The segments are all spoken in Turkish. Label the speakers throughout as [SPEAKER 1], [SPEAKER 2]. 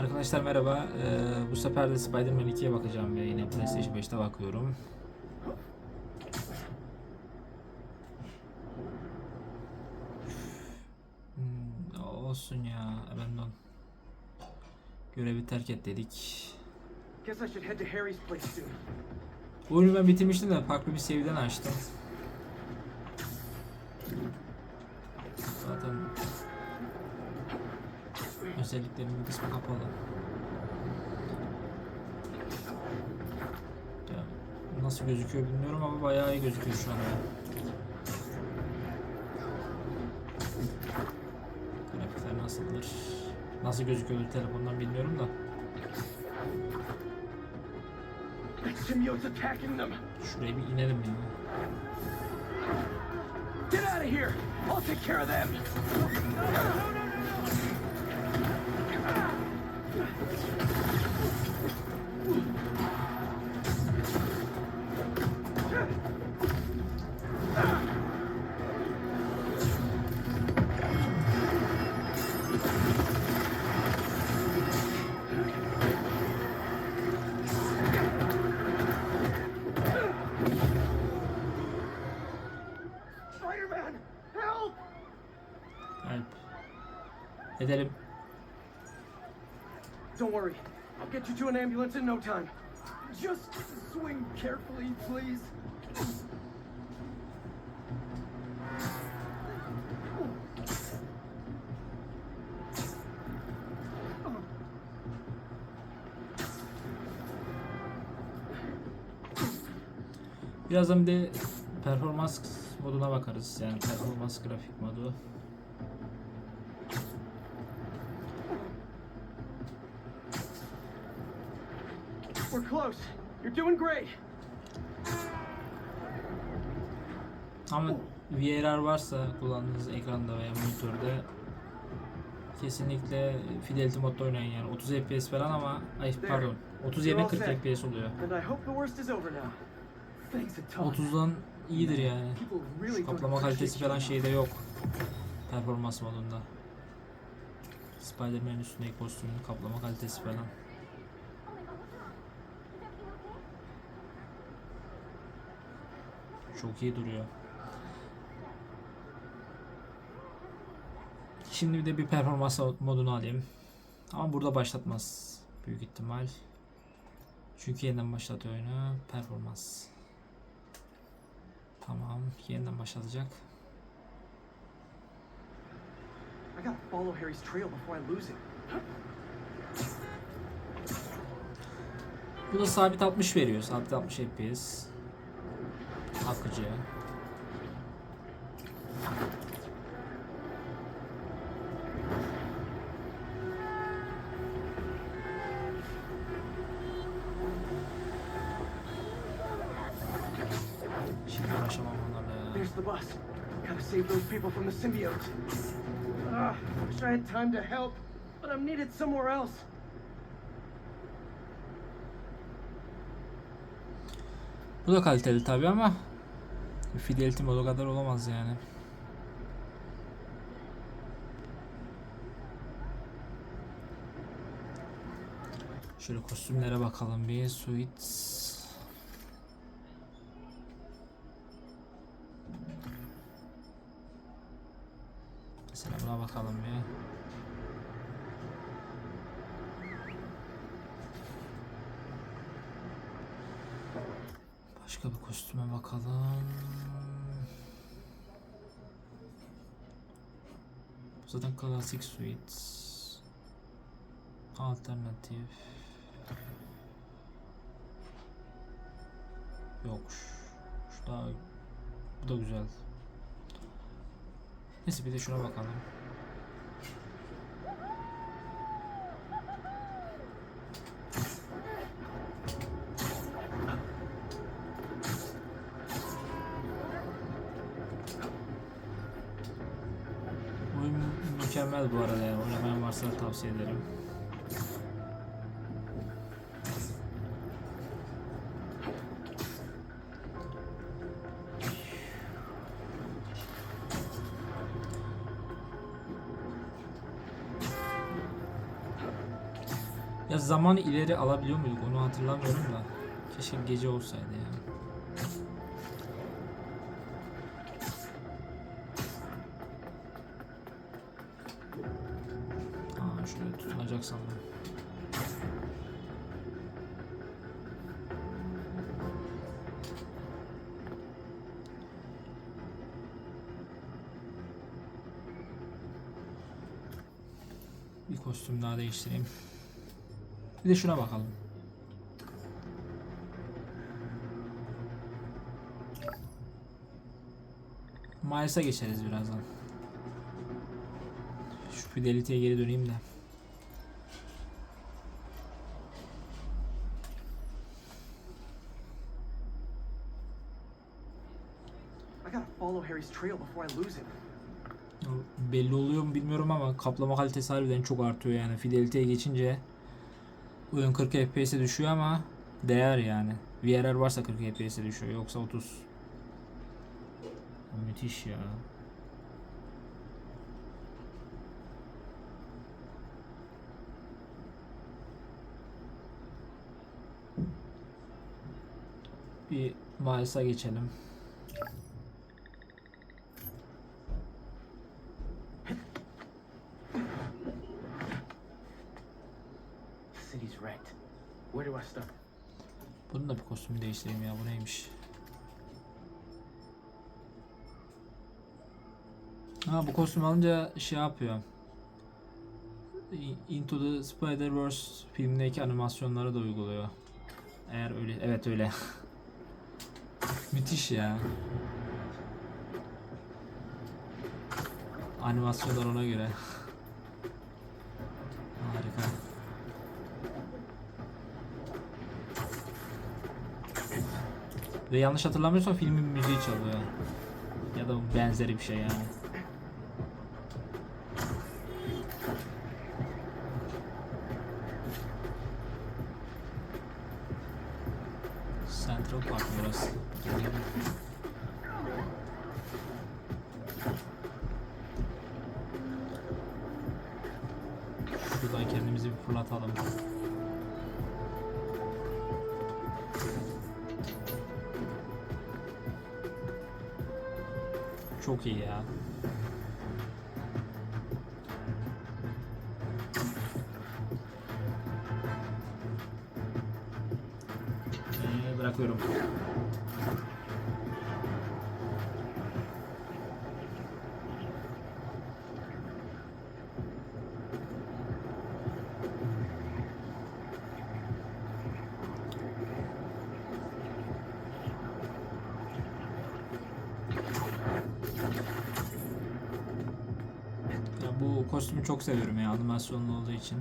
[SPEAKER 1] Arkadaşlar merhaba. Ee, bu sefer de Spider-Man 2'ye bakacağım ve yine PlayStation 5'te bakıyorum. Hmm, olsun ya. Abandon. Görevi terk et dedik. Oyunu ben bitirmiştim de farklı bir seviyeden açtım. Özelliklerinin bir kısmı kapalı. Nasıl gözüküyor bilmiyorum ama bayağı iyi gözüküyor şu anda. Grafikler nasıldır? Nasıl gözüküyor telefondan bilmiyorum da. Şuraya bir inelim ya.
[SPEAKER 2] Get out of here! I'll take care of them.
[SPEAKER 1] Edelim.
[SPEAKER 2] Don't worry. I'll get you to an ambulance in no time. Just swing carefully, please.
[SPEAKER 1] Birazdan bir de performans moduna bakarız. Yani performans grafik modu.
[SPEAKER 2] We're close. You're doing great.
[SPEAKER 1] Ama VRR varsa kullandığınız ekranda veya monitörde kesinlikle Fidelity modda oynayın yani 30 FPS falan ama ay pardon 30 yerine 40 FPS oluyor.
[SPEAKER 2] And I hope the worst is over now. Thanks a ton.
[SPEAKER 1] 30'dan iyidir yani. Şu kaplama kalitesi falan şeyde yok. Performans modunda. Spider-Man üstündeki kostümün kaplama kalitesi falan. Çok iyi duruyor. Şimdi bir de bir performans modunu alayım. Ama burada başlatmaz büyük ihtimal. Çünkü yeniden başlatıyor oyunu. Performans. Tamam, yeniden başlatacak.
[SPEAKER 2] I gotta follow Harry's trail before I lose him.
[SPEAKER 1] Bu da sabit 60 veriyor. Sabit 60 FPS. Akıcı. Şimdi uğraşamam onlarla ya.
[SPEAKER 2] There's the bus. Gotta save those people from the symbiote. Ah, wish I had time to help, but I'm needed somewhere else.
[SPEAKER 1] Bu da kaliteli tabi ama Fidelity modu kadar olamaz yani. Şöyle kostümlere bakalım bir. Suits. Mesela buna bakalım bir. Başka bir kostüme bakalım. Zaten klasik suits. Alternatif. Yok. Şu daha bu da güzel. Neyse bir de şuna bakalım. Mükemmel bu arada yani oynamayan varsa tavsiye ederim. Ya zaman ileri alabiliyor muyduk onu hatırlamıyorum da. Keşke gece olsaydı ya. Tutunacak sandım. Bir kostüm daha değiştireyim. Bir de şuna bakalım. Miles'a geçeriz birazdan. Şu Fidelity'ye geri döneyim de.
[SPEAKER 2] I Harry's trail before I lose him.
[SPEAKER 1] Belli oluyor mu bilmiyorum ama kaplama kalitesi harbiden çok artıyor yani. Fidelity'ye geçince oyun 40 FPS'e düşüyor ama değer yani. VRR varsa 40 FPS'e düşüyor yoksa 30. Müthiş ya. Bir Miles'a geçelim. Bunun da bir kostümü değiştireyim ya bu neymiş? Ha bu kostüm alınca şey yapıyor. Into the Spider-Verse filmindeki animasyonları da uyguluyor. Eğer öyle, evet öyle. Müthiş ya. Animasyonlar ona göre. Ve yanlış hatırlamıyorsam filmin müziği çalıyor. Ya da benzeri bir şey yani. Central Park burası. Şuradan kendimizi bir fırlatalım. Çok iyi ya. Ee, bırakıyorum. Kostümü çok seviyorum ya animasyonlu olduğu için.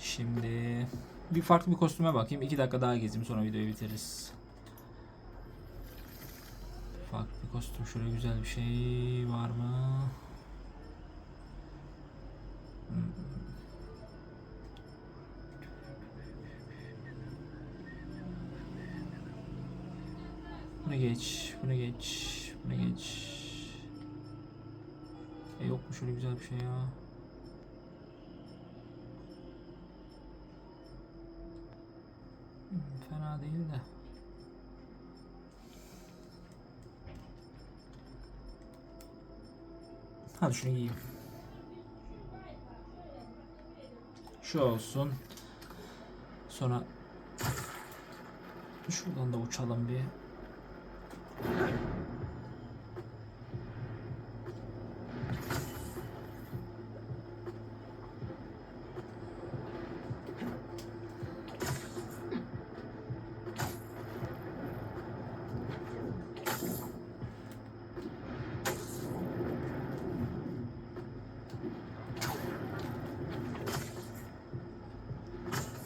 [SPEAKER 1] Şimdi bir farklı bir kostüme bakayım. 2 dakika daha gezeyim sonra videoyu bitiririz. Farklı bir kostüm. Şöyle güzel bir şey var mı? Bunu geç, bunu geç, bunu geç. E yok mu güzel bir şey ya? Hmm, fena değil de. Hadi şunu giyeyim. Şu olsun. Sonra şuradan da uçalım bir.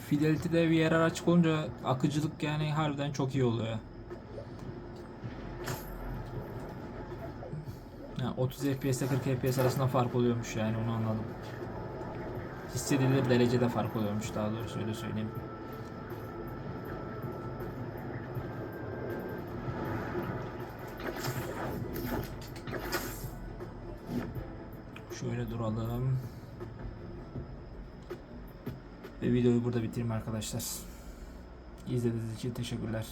[SPEAKER 1] Fidelity'de VRR açık olunca akıcılık yani harbiden çok iyi oluyor. Yani 30 FPS ile 40 FPS arasında fark oluyormuş yani onu anladım. Hissedilir derecede fark oluyormuş daha doğrusu öyle söyleyeyim. Şöyle duralım. Ve videoyu burada bitireyim arkadaşlar. İzlediğiniz için teşekkürler.